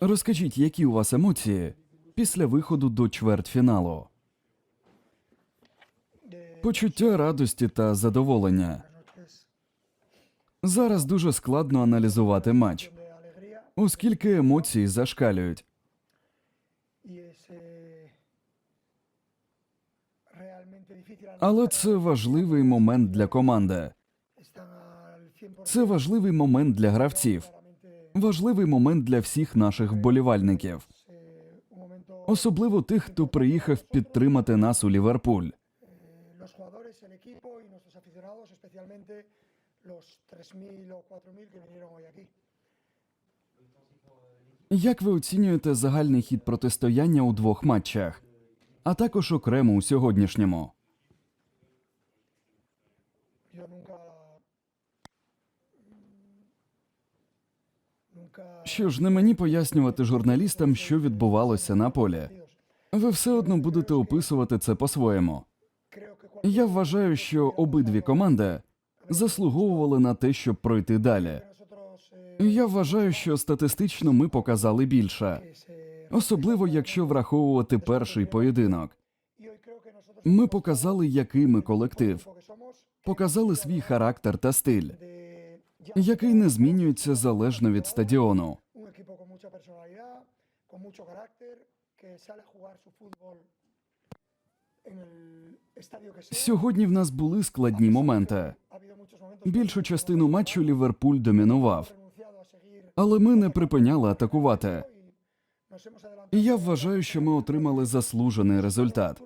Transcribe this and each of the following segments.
Розкажіть, які у вас емоції після виходу до чвертьфіналу? Почуття радості та задоволення. Зараз дуже складно аналізувати матч, оскільки емоції зашкалюють. Але це важливий момент для команди. Están al 100% Це важливий момент для гравців, важливий момент для всіх наших вболівальників, особливо тих, хто приїхав підтримати нас у Ліверпуль. los jugadores, el equipo y nuestros aficionados, especialmente los 3.000 o 4.000 que vinieron hoy aquí. Як ви оцінюєте загальний хід протистояння у двох матчах, а також окремо у сьогоднішньому? Що ж, не мені пояснювати журналістам, що відбувалося на полі. Ви все одно будете описувати це по-своєму. Я вважаю, що обидві команди заслуговували на те, щоб пройти далі. Я вважаю, що статистично ми показали більше, особливо якщо враховувати перший поєдинок. Ми показали, який ми колектив, показали свій характер та стиль, який не змінюється залежно від стадіону. Сьогодні в нас були складні моменти. Більшу частину матчу Ліверпуль домінував, але ми не припиняли атакувати. І я вважаю, що ми отримали заслужений результат.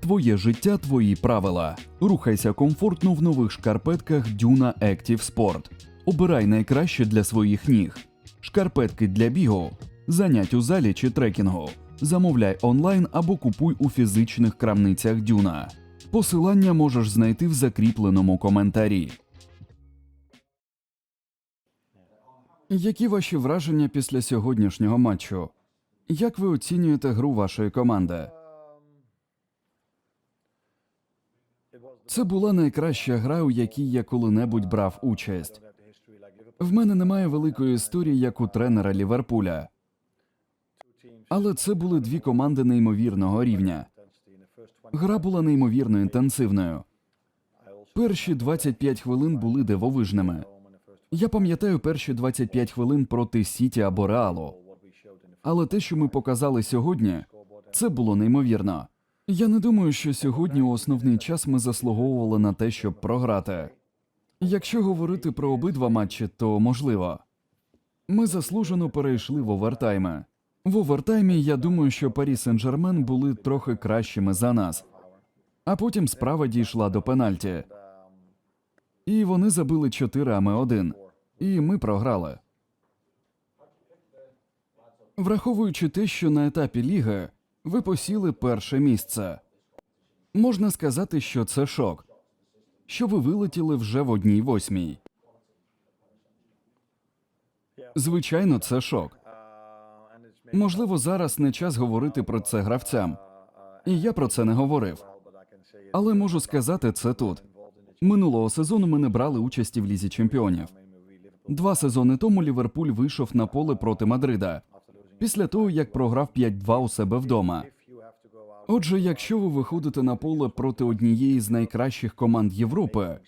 Твоє життя, твої правила. Рухайся комфортно в нових шкарпетках Duna Active Sport. Обирай найкраще для своїх ніг. Шкарпетки для бігу, занять у залі чи трекінгу. Замовляй онлайн або купуй у фізичних крамницях Дюна. Посилання можеш знайти в закріпленому коментарі. Які ваші враження після сьогоднішнього матчу? Як ви оцінюєте гру вашої команди? Це була найкраща гра, у якій я коли-небудь брав участь. В мене немає великої історії, як у тренера Ліверпуля. Але це були дві команди неймовірного рівня. Гра була неймовірно інтенсивною. Перші 25 хвилин були дивовижними. Я пам'ятаю перші 25 хвилин проти Сіті або Реалу. Але те, що ми показали сьогодні, це було неймовірно. Я не думаю, що сьогодні у основний час ми заслуговували на те, щоб програти. Якщо говорити про обидва матчі, то можливо. Ми заслужено перейшли в овертайми. В овертаймі я думаю, що Парі Сен-Жермен були трохи кращими за нас. А потім справа дійшла до пенальті. І вони забили 4, а ми 1. І ми програли. Враховуючи те, що на етапі ліги ви посіли перше місце. Можна сказати, що це шок. Що ви вилетіли вже в одній восьмій. Звичайно, це шок. Можливо, зараз не час говорити про це гравцям. І я про це не говорив. Але можу сказати це тут. Минулого сезону ми не брали участі в лізі чемпіонів. Два сезони тому Ліверпуль вийшов на поле проти Мадрида після того, як програв 5-2 у себе вдома. Отже, якщо ви виходите на поле проти однієї з найкращих команд Європи,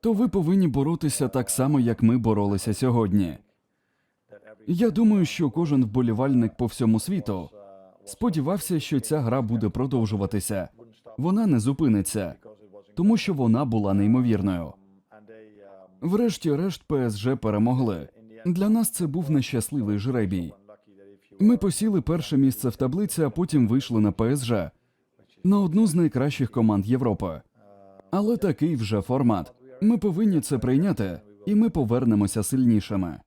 то ви повинні боротися так само, як ми боролися сьогодні. Я думаю, що кожен вболівальник по всьому світу сподівався, що ця гра буде продовжуватися. Вона не зупиниться, тому що вона була неймовірною. Врешті-решт ПСЖ перемогли. Для нас це був нещасливий жребій. Ми посіли перше місце в таблиці, а потім вийшли на ПСЖ на одну з найкращих команд Європи. Але такий вже формат. Ми повинні це прийняти, і ми повернемося сильнішими.